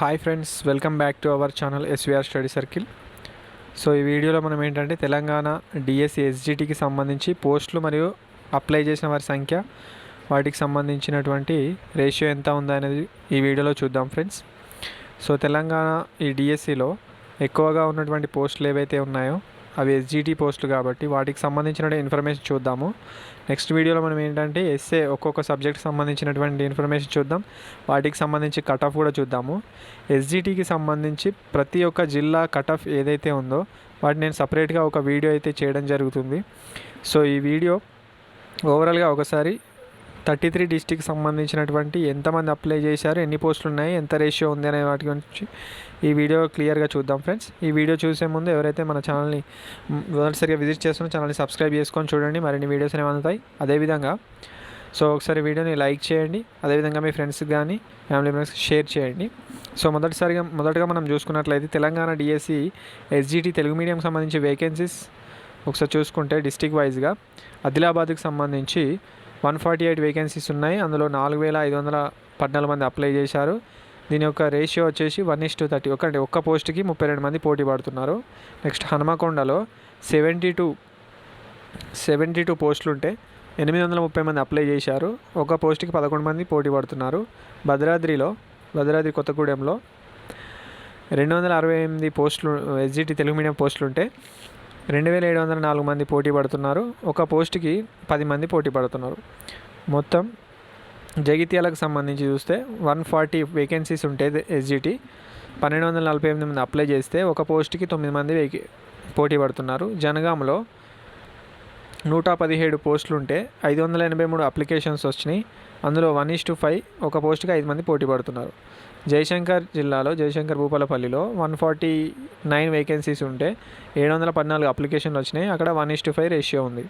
Hi friends welcome back to our channel SVR study circle so ఈ వీడియోలో మనం ఏంటంటే తెలంగాణ డిఎస్సి ఎస్జిటికి సంబంధించి పోస్టులు మరియు అప్లై చేసిన వారి సంఖ్య వాటికి సంబంధించినటువంటి రేషియో ఎంత ఉందా అనేది ఈ వీడియోలో చూద్దాం ఫ్రెండ్స్ సో తెలంగాణ ఈ డిఎస్సిలో ఎక్కువగా ఉన్నటువంటి పోస్టులు ఏవైతే ఉన్నాయో అవి ఎస్జిటి పోస్టులు కాబట్టి వాటికి సంబంధించిన ఇన్ఫర్మేషన్ చూద్దాము. నెక్స్ట్ వీడియోలో మనం ఏంటంటే ఎస్ఏ ఒక్కొక్క సబ్జెక్ట్ సంబంధించినటువంటి ఇన్ఫర్మేషన్ చూద్దాం. వాటికి సంబంధించి కట్ ఆఫ్ కూడా చూద్దాము. ఎస్జిటికి సంబంధించి ప్రతి ఒక్క జిల్లా కట్ ఆఫ్ ఏదైతే ఉందో వాటిని నేను సపరేట్గా ఒక వీడియో అయితే చేయడం జరుగుతుంది. సో ఈ వీడియో ఓవరాల్గా ఒకసారి థర్టీ త్రీ డిస్టిక్ సంబంధించినటువంటి ఎంతమంది అప్లై చేశారు ఎన్ని పోస్టులు ఉన్నాయి ఎంత రేషియో ఉంది అనే వాటి గురించి ఈ వీడియో క్లియర్గా చూద్దాం ఫ్రెండ్స్. ఈ వీడియో చూసే ముందు ఎవరైతే మన ఛానల్ని మ్, మొదటిసారిగా విజిట్ చేస్తున్న ఛానల్ని సబ్స్క్రైబ్ చేసుకొని చూడండి మరిన్ని వీడియోస్ అనేవి అందుతాయి. అదేవిధంగా సో ఒకసారి వీడియోని లైక్ చేయండి అదేవిధంగా మీ ఫ్రెండ్స్కి కానీ ఫ్యామిలీ మెంబర్స్కి షేర్ చేయండి. సో మొదటిసారిగా మొదటగా మనం చూసుకున్నట్లయితే తెలంగాణ డిఎస్సి ఎస్జిటి తెలుగు మీడియంకి సంబంధించి వేకెన్సీస్ ఒకసారి చూసుకుంటే డిస్టిక్ వైజ్గా ఆదిలాబాద్కి సంబంధించి వన్ ఫార్టీ ఎయిట్ వేకెన్సీస్ ఉన్నాయి. అందులో నాలుగు వేల ఐదు వందల పద్నాలుగు మంది అప్లై చేశారు. దీని యొక్క రేషియో వచ్చేసి వన్ ఇస్ టు థర్టీ ఒకటి ఒక్క పోస్ట్కి ముప్పై రెండు మంది పోటీ పడుతున్నారు. నెక్స్ట్ హనుమకొండలో సెవెంటీ టూ సెవెంటీ టూ పోస్టులు ఉంటే ఎనిమిది వందల ముప్పై మంది అప్లై చేశారు. ఒక పోస్ట్కి పదకొండు మంది పోటీ పడుతున్నారు. భద్రాద్రిలో భద్రాద్రి కొత్తగూడెంలో రెండు వందల అరవై ఎనిమిది పోస్టులు ఎస్జిటి తెలుగు మీడియం పోస్టులు ఉంటే రెండు వేల ఏడు వందల నాలుగు మంది పోటీ పడుతున్నారు ఒక పోస్ట్కి పది మంది పోటీ పడుతున్నారు మొత్తం జగిత్యాలకు సంబంధించి చూస్తే వన్ ఫార్టీ వేకెన్సీస్ ఉంటాయి ఎస్జిటి పన్నెండు వందల నలభై ఎనిమిది మంది అప్లై చేస్తే ఒక పోస్ట్కి తొమ్మిది మంది వేకి పోటీ పడుతున్నారు జనగాంలో నూట పదిహేడు పోస్టులు ఉంటే ఐదు వందల ఎనభై మూడు అప్లికేషన్స్ వచ్చినాయి. అందులో వన్ ఈస్ టు ఫైవ్ ఒక పోస్ట్కి ఐదు మంది పోటీ పడుతున్నారు. జయశంకర్ జిల్లాలో జయశంకర్ భూపాలపల్లిలో వన్ ఫార్టీ నైన్ వేకెన్సీస్ ఉంటే ఏడు వందల పద్నాలుగు అప్లికేషన్లు వచ్చినాయి. అక్కడ one is to five ratio ఉంది.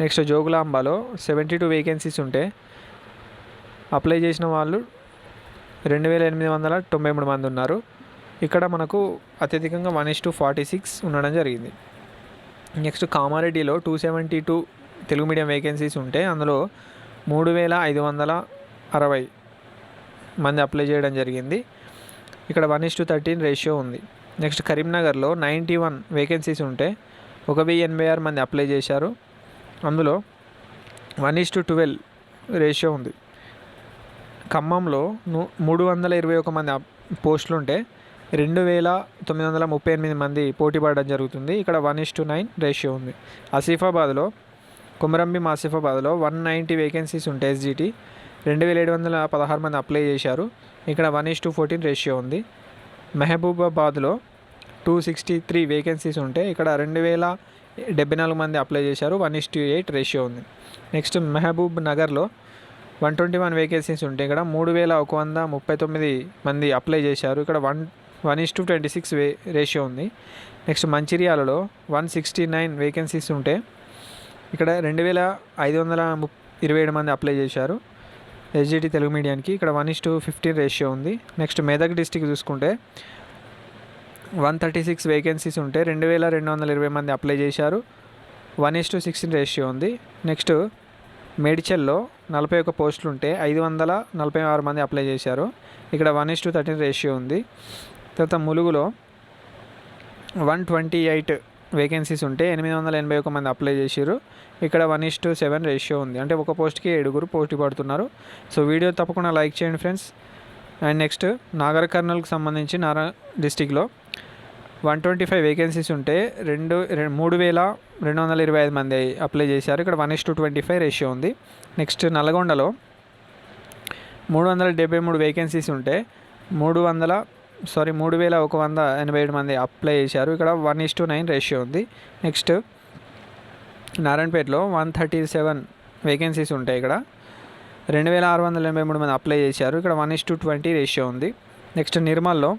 నెక్స్ట్ జోగులాంబలో సెవెంటీ టూ వేకెన్సీస్ ఉంటే అప్లై చేసిన వాళ్ళు రెండు వేల ఎనిమిది వందల తొంభై మూడు మంది ఉన్నారు. ఇక్కడ మనకు అత్యధికంగా one is to forty six ఉండడం జరిగింది. నెక్స్ట్ కామారెడ్డిలో two seventy two Telugu medium vacancies ఉంటే అందులో మూడు వేల ఐదు వందల అరవై మంది అప్లై చేయడం జరిగింది. ఇక్కడ one is to thirteen ratio ఉంది. నెక్స్ట్ కరీంనగర్లో నైంటీ వన్ వేకెన్సీస్ ఉంటే ఒక వెయ్యి ఎనభై ఆరు మంది అప్లై చేశారు. అందులో one is to twelve ratio ఉంది. ఖమ్మంలో మూడు వందల ఇరవై ఒక మంది అప్- పోస్టులు రెండు వేల తొమ్మిది వందల ముప్పై ఎనిమిది మంది పోటీ పడడం జరుగుతుంది. ఇక్కడ one is to nine ratio ఉంది. ఆసిఫాబాద్లో కుమరంభీం ఆసిఫాబాద్లో వన్ నైంటీ వేకెన్సీస్ ఉంటాయి ఎస్జిటి రెండు వేల ఏడు వందల పదహారు మంది అప్లై చేశారు. ఇక్కడ one is to fourteen ratio ఉంది. మెహబూబాబాద్లో టూ సిక్స్టీ త్రీ వేకెన్సీస్ ఉంటే ఇక్కడ రెండు వేల డెబ్బై నాలుగు మంది అప్లై చేశారు. One is to eight ratio ఉంది. నెక్స్ట్ మెహబూబ్ నగర్లో వన్ ట్వంటీ వన్ వేకెన్సీస్ ఉంటాయి ఇక్కడ మూడు వేల ఒక వంద ముప్పై తొమ్మిది మంది అప్లై చేశారు. ఇక్కడ one one is to twenty six way ratio ఉంది. నెక్స్ట్ మంచిర్యాలలో వన్ సిక్స్టీ నైన్ వేకెన్సీస్ ఉంటే ఇక్కడ రెండు వేల ఐదు వందల ఇరవై ఏడు మంది అప్లై చేశారు. ఎస్జిటి తెలుగు మీడియానికి ఇక్కడ one is to fifteen ratio ఉంది. నెక్స్ట్ మెదక్ డిస్టిక్ చూసుకుంటే వన్ థర్టీ సిక్స్ వేకెన్సీస్ ఉంటే రెండు వేల రెండు వందల ఇరవై మంది అప్లై చేశారు. One is to sixteen ratio ఉంది. నెక్స్ట్ మేడ్చల్లో నలభై ఒక పోస్టులు ఉంటే ఐదు వందల నలభై ఆరు మంది అప్లై చేశారు. ఇక్కడ one is to thirteen ratio ఉంది. తర్వాత ములుగులో వన్ ట్వంటీ ఎయిట్ వేకెన్సీస్ ఉంటే ఎనిమిది వందల ఎనభై ఒక మంది అప్లై చేశారు ఇక్కడ one is to seven ratio ఉంది. అంటే ఒక పోస్ట్కి ఏడుగురు పోటీ పడుతున్నారు. సో వీడియో తప్పకుండా లైక్ చేయండి ఫ్రెండ్స్. అండ్ నెక్స్ట్ నాగర్ కర్నూలుకు సంబంధించి నారా డిస్టిక్లో వన్ ట్వంటీ ఫైవ్ వేకెన్సీస్ ఉంటే రెండు మూడు వేల రెండు వందల ఇరవై ఐదు మంది అప్లై చేశారు. ఇక్కడ one is to twenty five ratio ఉంది. నెక్స్ట్ నల్గొండలో మూడు వందల డెబ్బై మూడు వేకెన్సీస్ ఉంటే మూడు వందల సారీ మూడు వేల ఒక వంద ఎనభై ఏడు మంది అప్లై చేశారు. ఇక్కడ one is to nine ratio ఉంది. నెక్స్ట్ నారాయణపేటలో వన్ థర్టీ సెవెన్ వేకెన్సీస్ ఉంటాయి ఇక్కడ. రెండు వేల ఆరు వందల ఎనభై మూడు మంది అప్లై చేశారు. ఇక్కడ one is to twenty ratio ఉంది. Next నిర్మల్లో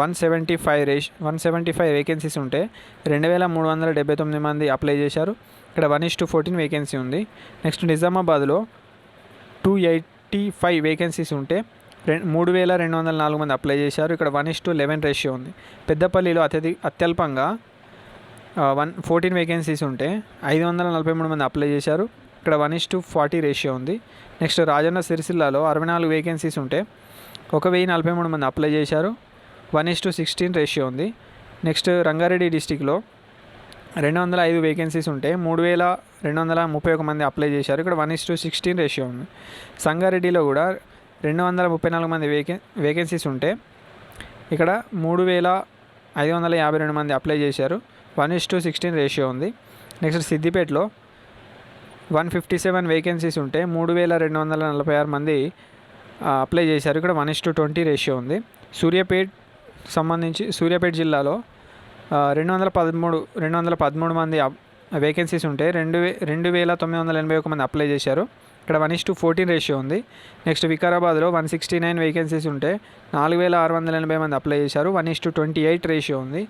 one seventy five ratio one seventy five vacancies ఉంటే రెండు వేల మూడు వందల డెబ్బై తొమ్మిది మంది అప్లై చేశారు. ఇక్కడ one is to fourteen vacancy ఉంది. నెక్స్ట్ నిజామాబాద్లో టూ ఎయిటీ ఫైవ్ వేకెన్సీస్ ఉంటే మూడు వేల రెండు వందల నాలుగు మంది అప్లై చేశారు. ఇక్కడ one is to eleven ratio ఉంది. పెద్దపల్లిలో అత్యధి అత్యల్పంగా వన్ ఫోర్టీన్ వేకెన్సీస్ ఉంటే ఐదు వందల నలభై మూడు మంది అప్లై చేశారు. ఇక్కడ one is to forty ratio ఉంది. నెక్స్ట్ రాజన్న సిరిసిల్లాలో అరవై నాలుగు వేకెన్సీస్ ఉంటే ఒక వెయ్యి నలభై మూడు మంది అప్లై చేశారు. One is to sixteen ratio ఉంది. నెక్స్ట్ రంగారెడ్డి డిస్టిక్లో రెండు వందల ఐదు వేకెన్సీస్ ఉంటే మూడు వేల రెండు వందల ముప్పై ఒక మంది అప్లై చేశారు. ఇక్కడ one is to sixteen ratio ఉంది. సంగారెడ్డిలో కూడా రెండు వందల ముప్పై నాలుగు మంది వేకెన్ వేకెన్సీస్ ఉంటే ఇక్కడ మూడు వేల ఐదు వందల యాభై రెండు మంది అప్లై చేశారు. One is to sixteen ratio ఉంది. నెక్స్ట్ సిద్దిపేటలో వన్ ఫిఫ్టీ సెవెన్ వేకెన్సీస్ ఉంటే మూడు వేల రెండు వందల నలభై ఆరు మంది అప్లై చేశారు. ఇక్కడ one is to twenty ratio ఉంది. సూర్యాపేట్ సంబంధించి సూర్యాపేట జిల్లాలో రెండు వందల పదమూడు రెండు వందల పదమూడు మంది వేకెన్సీస్ ఉంటే రెండు వే రెండు వేల తొమ్మిది వందల ఎనభై ఒక మంది అప్లై చేశారు. ఇక్కడ one is to fourteen ratio ఉంది. నెక్స్ట్ వికారాబాద్లో వన్ సిక్స్టీ నైన్ వేకెన్సీస్ ఉంటే నాలుగు వేల ఆరు వందల ఎనభై మంది అప్లై చేశారు. One is to twenty eight ratio ఉంది.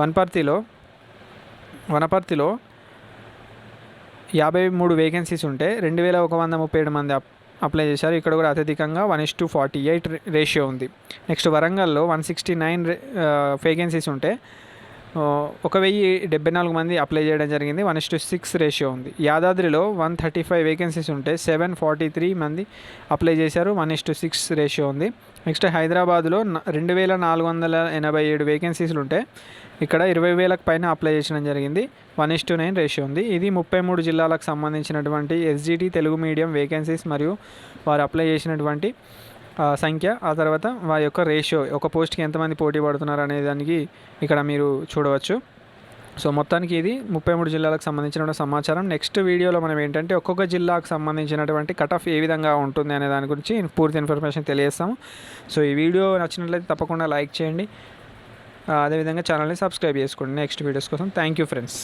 వనపర్తిలో వనపర్తిలో యాభై మూడు వేకెన్సీస్ ఉంటే రెండు వేల ఒక వంద ముప్పై ఏడు మంది అప్లై చేశారు. ఇక్కడ కూడా అత్యధికంగా one is to forty eight ratio ఉంది. నెక్స్ట్ వరంగల్లో వన్ సిక్స్టీ నైన్ వేకెన్సీస్ ఉంటే ఒక వెయ్యి డెబ్బై నాలుగు మంది అప్లై చేయడం జరిగింది. One is to six ratio ఉంది. యాదాద్రిలో వన్ థర్టీ ఫైవ్ వేకెన్సీస్ ఉంటే సెవెన్ ఫార్టీ త్రీ మంది అప్లై చేశారు. One is to six ratio ఉంది. నెక్స్ట్ హైదరాబాద్లో న- రెండు వేల నాలుగు వందల ఎనభై ఏడు వేకెన్సీస్లు ఉంటే ఇక్కడ ఇరవై వేలకు పైన అప్లై చేయడం జరిగింది. One is to nine ratio ఉంది. ఇది ముప్పై మూడు జిల్లాలకు సంబంధించినటువంటి ఎస్జిటి తెలుగు మీడియం వేకెన్సీస్ మరియు వారు అప్లై చేసినటువంటి సంఖ్య ఆ తర్వాత వారి యొక్క రేషియో ఒక పోస్ట్కి ఎంతమంది పోటీ పడుతున్నారు అనే దానికి ఇక్కడ మీరు చూడవచ్చు. సో మొత్తానికి ఇది ముప్పై మూడు జిల్లాలకు సంబంధించిన సమాచారం. నెక్స్ట్ వీడియోలో మనం ఏంటంటే ఒక్కొక్క జిల్లాకు సంబంధించినటువంటి కట్ ఆఫ్ ఏ విధంగా ఉంటుంది అనే దాని గురించి పూర్తి ఇన్ఫర్మేషన్ తెలియజేస్తాము. సో ఈ వీడియో నచ్చినట్లయితే తప్పకుండా లైక్ చేయండి. అదేవిధంగా ఛానల్ని సబ్స్క్రైబ్ చేసుకోండి. నెక్స్ట్ వీడియోస్ కోసం థ్యాంక్ యూ ఫ్రెండ్స్.